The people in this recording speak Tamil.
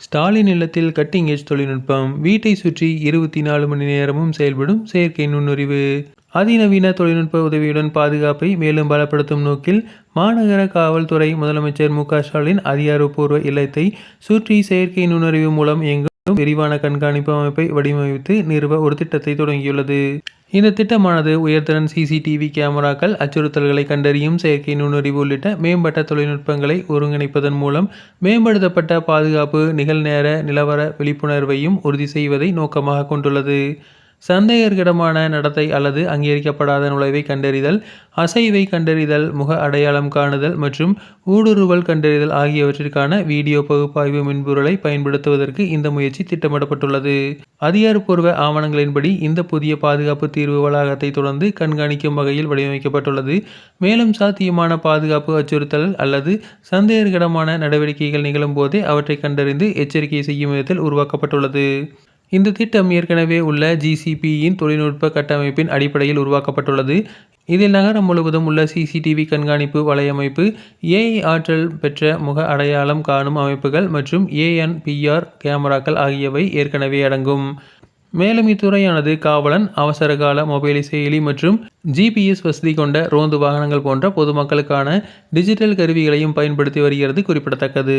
ஸ்டாலின் இல்லத்தில் கட்டிங் ஏஜ் தொழில்நுட்பம் வீட்டை சுற்றி இருபத்தி நாலு மணி நேரமும் செயல்படும் செயற்கை நுண்ணறிவு. அதிநவீன தொழில்நுட்ப உதவியுடன் பாதுகாப்பை மேலும் பலப்படுத்தும் நோக்கில் மாநகர காவல்துறை முதலமைச்சர் மு க ஸ்டாலின் அதிகாரப்பூர்வ இல்லத்தை சுற்றி செயற்கை நுண்ணறிவு மூலம் இயங்கும் விரிவான கண்காணிப்பு அமைப்பை வடிவமைத்து நிறுவ ஒரு திட்டத்தை தொடங்கியுள்ளது. இந்த திட்டமானது உயர்திறன் சிசிடிவி கேமராக்கள் அச்சுறுத்தல்களை கண்டறியும் செயற்கை நுண்ணறிவு உள்ளிட்ட மேம்பட்ட தொழில்நுட்பங்களை ஒருங்கிணைப்பதன் மூலம் மேம்படுத்தப்பட்ட பாதுகாப்பு நிகழ்நேர நிலவர விழிப்புணர்வையும் உறுதி செய்வதை நோக்கமாக கொண்டுள்ளது. சந்தேககரமான நடத்தை அல்லது அங்கீகரிக்கப்படாத நுழைவை கண்டறிதல் அசைவை கண்டறிதல் முக அடையாளம் காணுதல் மற்றும் ஊடுருவல் கண்டறிதல் ஆகியவற்றிற்கான வீடியோ பகுப்பாய்வு மென்பொருளை பயன்படுத்துவதற்கு இந்த முயற்சி திட்டமிடப்பட்டுள்ளது. அதிகாரப்பூர்வ ஆவணங்களின்படி இந்த புதிய பாதுகாப்பு தீர்வு வளாகத்தை தொடர்ந்து கண்காணிக்கும் வகையில் வடிவமைக்கப்பட்டுள்ளது. மேலும் சாத்தியமான பாதுகாப்பு அச்சுறுத்தல் அல்லது சந்தேககரமான நடவடிக்கைகள் நிகழும் போதே அவற்றை கண்டறிந்து எச்சரிக்கை செய்யும் விதத்தில் உருவாக்கப்பட்டுள்ளது. இந்த திட்டம் ஏற்கனவே உள்ள ஜிசிபியின் தொழில்நுட்ப கட்டமைப்பின் அடிப்படையில் உருவாக்கப்பட்டுள்ளது. இதில் நகரம் முழுவதும் உள்ள சிசிடிவி கண்காணிப்பு வலையமைப்பு ஏஐ ஆற்றல் பெற்ற முக அடையாளம் காணும் அமைப்புகள் மற்றும் ஏஎன்பிஆர் கேமராக்கள் ஆகியவை ஏற்கனவே அடங்கும். மேலும் இத்துறையானது காவலன் அவசரகால மொபைல் செயலி மற்றும் ஜிபிஎஸ் வசதி கொண்ட ரோந்து வாகனங்கள் போன்ற பொதுமக்களுக்கான டிஜிட்டல் கருவிகளையும் பயன்படுத்தி வருகிறது குறிப்பிடத்தக்கது.